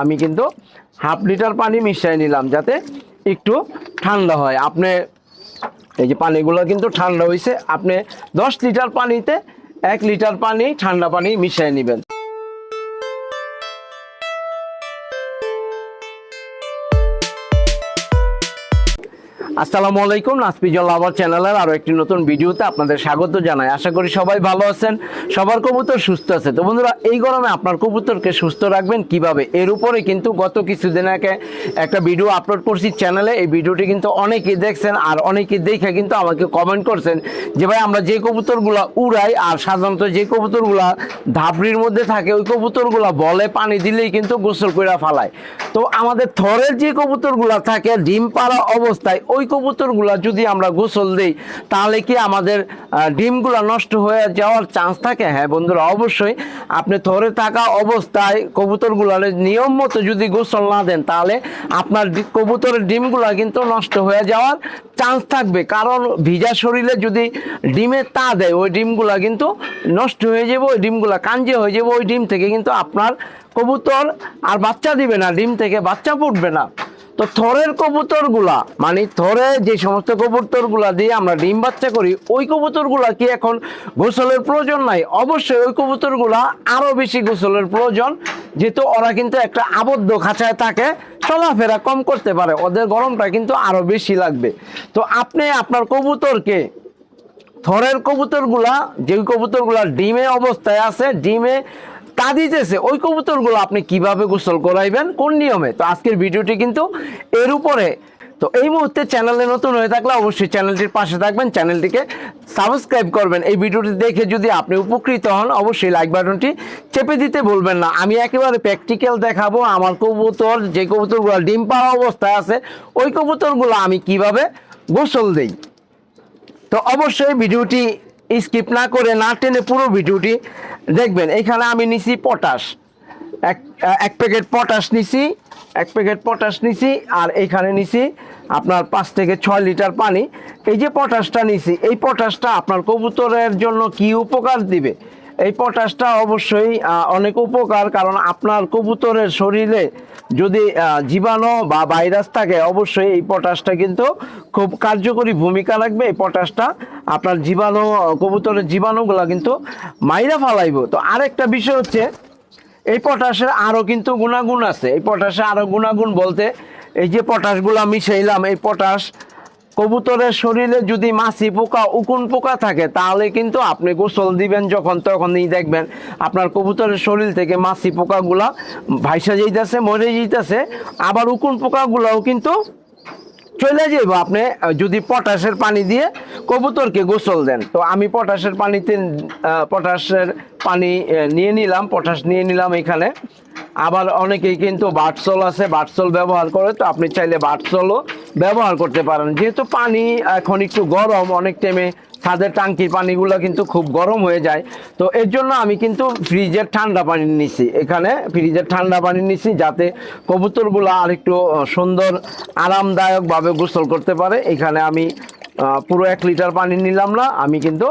আমি কিন্তু half litre পানি মিশিয়ে নিলাম যাতে একটু ঠান্ডা হয়। আপনি এই যে পানিগুলো কিন্তু ঠান্ডা হয়েছে আপনি দশ লিটার পানিতে এক লিটার পানি ঠান্ডা পানি মিশিয়ে নেবেন। আসসালামু আলাইকুম, নাসপিজল আবার চ্যানেলের আরও একটি নতুন ভিডিওতে আপনাদের স্বাগত জানাই। আশা করি সবাই ভালো আছেন, সবার কবুতর সুস্থ আছে। তো বন্ধুরা, এই গরমে আপনার কবুতরকে সুস্থ রাখবেন কীভাবে? এর উপরে কিন্তু গত কিছুদিন আগে একটা ভিডিও আপলোড করছি চ্যানেলে। এই ভিডিওটি কিন্তু অনেকেই দেখছেন আর অনেকেই দেখে কিন্তু আমাকে কমেন্ট করছেন যে, ভাই, আমরা যে কবুতরগুলা উড়াই আর সাধারণত যে কবুতরগুলা ধাবড়ির মধ্যে থাকে, ওই কবুতরগুলা বলে পানি দিলেই কিন্তু গোসল করে ফালায়। তো আমাদের থরের যে কবুতরগুলা থাকে, ডিম পাড়া অবস্থায়, ওই কবুতরগুলা যদি আমরা গোসল দিই, তাহলে কি আমাদের ডিমগুলা নষ্ট হয়ে যাওয়ার চান্স থাকে? হ্যাঁ বন্ধুরা, অবশ্যই। আপনি থরে থাকা অবস্থায় কবুতরগুলার নিয়ম মতো যদি গোসল না দেন, তাহলে আপনার কবুতরের ডিমগুলা কিন্তু নষ্ট হয়ে যাওয়ার চান্স থাকবে। কারণ ভিজা শরীরে যদি ডিমে তা দেয়, ওই ডিমগুলা কিন্তু নষ্ট হয়ে যাবে, ওই ডিমগুলা কাঞ্জে হয়ে যাবে, ওই ডিম থেকে কিন্তু আপনার কবুতর আর বাচ্চা দিবে না, ডিম থেকে বাচ্চা ফুটবে না। তো থরের কবুতরগুলা মানে থরে যে সমস্ত কবুতরগুলা দিয়ে আমরা ডিম বাচ্চা করি, ওই কবুতরগুলা কি এখন গোসলের প্রয়োজন নাই? অবশ্যই ওই কবুতরগুলা আরও বেশি গোসলের প্রয়োজন, যেহেতু ওরা কিন্তু একটা আবদ্ধ খাঁচায় থাকে, চলাফেরা কম করতে পারে, ওদের গরমটা কিন্তু আরও বেশি লাগবে। তো আপনি আপনার কবুতরকে, থরের কবুতরগুলা, যে কবুতরগুলা ডিমে অবস্থায় আছে, ডিমে তা দিতেছে। ওই কবুতরগুলো আপনি কীভাবে গোসল করাইবেন? কোন নিয়মে? তো আজকের ভিডিওটি কিন্তু এর উপরে। তো এই মুহূর্তে চ্যানেলে নতুন হয়ে থাকলে অবশ্যই চ্যানেলটির পাশে থাকবেন, চ্যানেলটিকে সাবস্ক্রাইব করবেন। এই ভিডিওটি দেখে যদি আপনি উপকৃত হন, অবশ্যই লাইক বাটনটি চেপে দিতে ভুলবেন না। আমি একেবারে প্র্যাকটিক্যাল দেখাবো। আমার কবুতর, যে কবুতরগুলো ডিম পাওয়া অবস্থায় আছে, ওই কবুতরগুলো আমি কীভাবে গোসল দেই? তো অবশ্যই ভিডিওটি স্কিপ না করে না টেনে পুরো ভিডিওটি দেখবেন, এখানে আমি নিছি পটাশ। এক এক প্যাকেট পটাশ নিছি, এক প্যাকেট পটাশ নিছি, আর এখানে নিছি আপনার পাঁচ থেকে ছয় লিটার পানি। এই যে পটাশটা নিছি, এই পটাশটা আপনার কবুতরের জন্য কি উপকার দিবে? এই পটাশটা অবশ্যই অনেক উপকার, কারণ আপনার কবুতরের শরীরে যদি জীবাণু বা ভাইরাস থাকে, অবশ্যই এই পটাশটা কিন্তু খুব কার্যকরী ভূমিকা রাখবে। এই পটাশটা আপনার জীবাণু, কবুতরের জীবাণুগুলো কিন্তু মাইরা ফালাইব। তো আরেকটা বিষয় হচ্ছে, এই পটাশের আরও কিন্তু গুণাগুণ আছে। এই পটাশে আরও গুণাগুণ বলতে, এই যে পটাশগুলো মিশাইলাম, এই পটাশ কবুতরের শরীরে যদি মাছি পোকা, উকুন পোকা থাকে, তাহলে কিন্তু আপনি গোসল দিবেন যখন তখনই দেখবেন আপনার কবুতরের শরীর থেকে মাছি পোকাগুলা ভাইসা যাইতেছে, মরে যাইতেছে। আবার উকুন পোকাগুলাও কিন্তু চলে যাব আপনি যদি পটাশের পানি দিয়ে কবুতরকে গোসল দেন। তো আমি পটাশের পানিতে পটাশের পানি নিয়ে নিলাম, পটাশ নিয়ে নিলাম এখানে। আবার অনেকেই কিন্তু বাটসল আছে, বাটসল ব্যবহার করে, তো আপনি চাইলে বাটসলও ব্যবহার করতে পারেন। যেহেতু পানি এখন একটু গরম, অনেক টাইমে ছাদের টাঙ্কির পানিগুলো কিন্তু খুব গরম হয়ে যায়। তো এর জন্য আমি কিন্তু ফ্রিজের ঠান্ডা পানি নিছি। এখানে ফ্রিজের ঠান্ডা পানি নিছি যাতে কবুতরগুলো আর একটু সুন্দর আরামদায়কভাবে গোসল করতে পারে। এখানে আমি পুরো এক লিটার পানি নিলাম না, আমি কিন্তু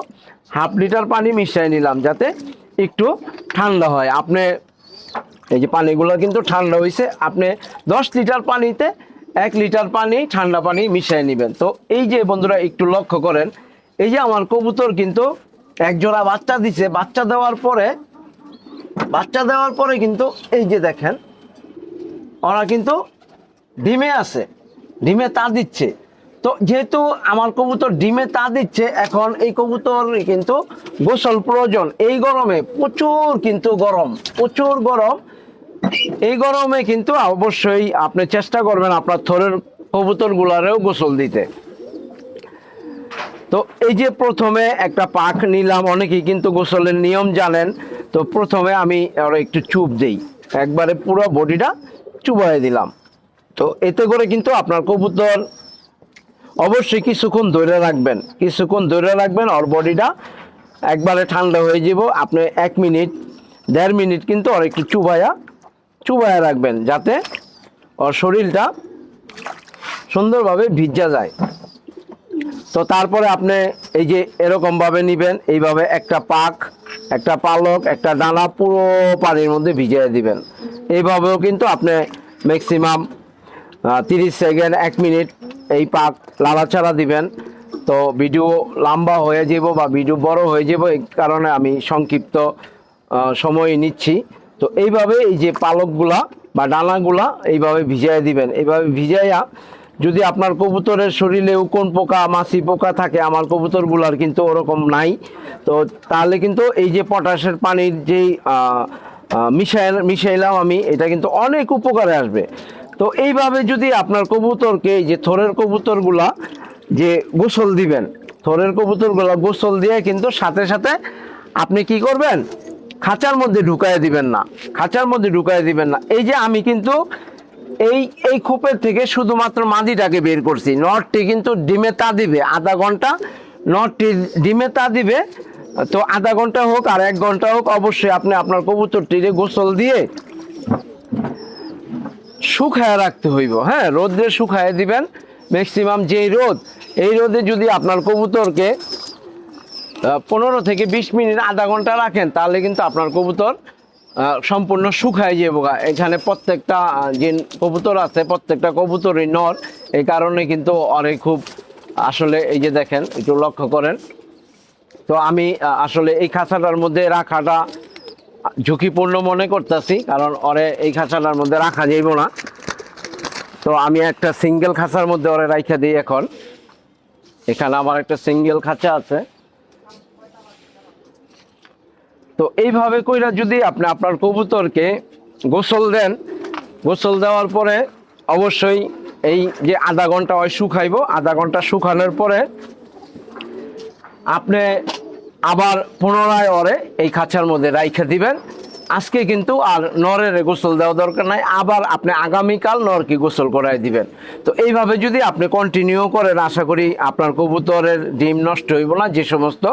হাফ লিটার পানি মিশিয়ে নিলাম যাতে একটু ঠান্ডা হয়। আপনি, এই যে পানিগুলো কিন্তু ঠান্ডা হয়েছে আপনি দশ লিটার পানিতে এক লিটার পানি, ঠান্ডা পানি মিশিয়ে নেবেন। তো এই যে বন্ধুরা, একটু লক্ষ্য করেন, এই যে আমার কবুতর কিন্তু এক জোড়া বাচ্চা দিছে। বাচ্চা দেওয়ার পরে, বাচ্চা দেওয়ার পরে কিন্তু এই যে দেখেন, ওরা কিন্তু ডিমে আছে, ডিমে তা দিচ্ছে। তো যেহেতু আমার কবুতর ডিমে তা দিচ্ছে, এখন এই কবুতর কিন্তু গোসল প্রয়োজন। এই গরমে প্রচুর কিন্তু গরম, প্রচুর গরম। এই গরমে কিন্তু অবশ্যই আপনি চেষ্টা করবেন আপনার থরের কবুতরগুলারেও গোসল দিতে। তো এই যে প্রথমে একটা পাক নিলাম, অনেকেই কিন্তু গোসলের নিয়ম জানেন। তো প্রথমে আমি ওরা একটু চুপ দিই। একবারে পুরো বডিটা চুবাই দিলাম। তো এতে করে কিন্তু আপনার কবুতর অবশ্যই কিছুক্ষণ ধরে রাখবেন। কিছুক্ষণ ধরে রাখবেন, ওর বডিটা একবারে ঠান্ডা হয়ে যাব। আপনি এক মিনিট, দেড় মিনিট কিন্তু ওর একটু চুবায়া চুবায়া রাখবেন যাতে ওর শরীরটা সুন্দরভাবে ভিজা যায়। তো তারপরে আপনি এই যে এরকমভাবে নেবেন, এইভাবে একটা পাক, একটা পালক, একটা ডানা পুরো পানির মধ্যে ভিজিয়ে দিবেন। এইভাবেও কিন্তু আপনি ম্যাক্সিমাম তিরিশ সেকেন্ড, এক মিনিট এই পাক লাড়াচাড়া দিবেন। তো ভিডিও লম্বা হয়ে যাব বা ভিডিও বড় হয়ে যাব, এই কারণে আমি সংক্ষিপ্ত সময় নিচ্ছি। তো এইভাবে এই যে পালকগুলা বা ডানাগুলা এইভাবে ভিজাই দিবেন। এইভাবে ভিজাইয়া যদি আপনার কবুতরের শরীরে কোন পোকা মাছি পোকা থাকে আমার কবুতরগুলার কিন্তু ওরকম নাই। তো তাহলে কিন্তু এই যে পটাশের পানির যেই আহ, মিশাইলাম আমি এটা কিন্তু অনেক উপকারে আসবে। তো এইভাবে যদি আপনার কবুতরকে এই যে থরের কবুতরগুলা যে গোসল দিবেন থরের কবুতরগুলা গোসল দিয়ে কিন্তু সাথে সাথে আপনি কি করবেন? খাঁচার মধ্যে ঢুকায় দিবেন না, খাঁচার মধ্যে ঢুকায় দিবেন না। এই যে আমি কিন্তু এই এই খোপের থেকে শুধুমাত্র মাদিটাকে বের করছি। নটটি কিন্তু ডিমে তা দিবে, আধা ঘণ্টা নটটি ডিমে তা দিবে। তো আধা ঘণ্টা হোক আর এক ঘণ্টা হোক, অবশ্যই আপনি আপনার কবুতরটিরে গোসল দিয়ে শুকায় রাখতে হইব। হ্যাঁ রোদ্রে শুকায় দিবেন ম্যাক্সিমাম যেই রোদ। এই রোদে যদি আপনার কবুতরকে পনেরো থেকে বিশ মিনিট, আধা ঘণ্টা রাখেন, তাহলে কিন্তু আপনার কবুতর সম্পূর্ণ শুকায় যাব। এখানে প্রত্যেকটা যে কবুতর আছে, প্রত্যেকটা কবুতরই নর। এই কারণে কিন্তু অনেক খুব, আসলে এই যে দেখেন, একটু লক্ষ্য করেন। তো আমি আসলে এই খাঁচাটার মধ্যে রাখাটা ঝুঁকিপূর্ণ মনে করতেছি, কারণ ওরে এই খাঁচাটার মধ্যে রাখা যাইব না। তো আমি একটা সিঙ্গেল খাঁচার মধ্যে ওরে রাইখা দিই এখন। এখানে আমার একটা সিঙ্গেল খাঁচা আছে। তো এইভাবে কইরা যদি আপনি আপনার কবুতরকে গোসল দেন, গোসল দেওয়ার পরে অবশ্যই এই যে আধা ঘণ্টা ওই শুকাইব, আধা ঘণ্টা শুকানোর পরে আপনি আবার পুনরায় ওরে এই খাঁচার মধ্যে রাইখা দিবেন। আজকে কিন্তু আর নরের গোসল দেওয়া দরকার নাই, আবার আপনি আগামীকাল নরকে গোসল করাই দিবেন। তো এইভাবে যদি আপনি কন্টিনিউ করেন, আশা করি আপনার কবুতরের ডিম নষ্ট হইব না, যে সমস্ত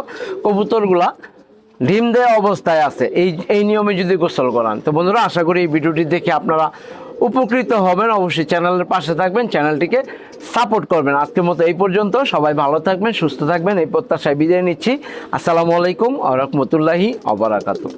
কবুতরগুলা ডিম দেওয়া অবস্থায় আছে। এই এই নিয়মে যদি গোসল করান। তো বন্ধুরা, আশা করি এই ভিডিওটি দেখে আপনারা উপকৃত হবেন। অবশ্যই চ্যানেলের পাশে থাকবেন, চ্যানেলটিকে সাপোর্ট করবেন। আজকের মতো এই পর্যন্ত। সবাই ভালো থাকবেন, সুস্থ থাকবেন। এই প্রত্যাশায় বিদায় নিচ্ছি। আসসালামু আলাইকুম আ রহমতুল্লাহি অবরাকাতু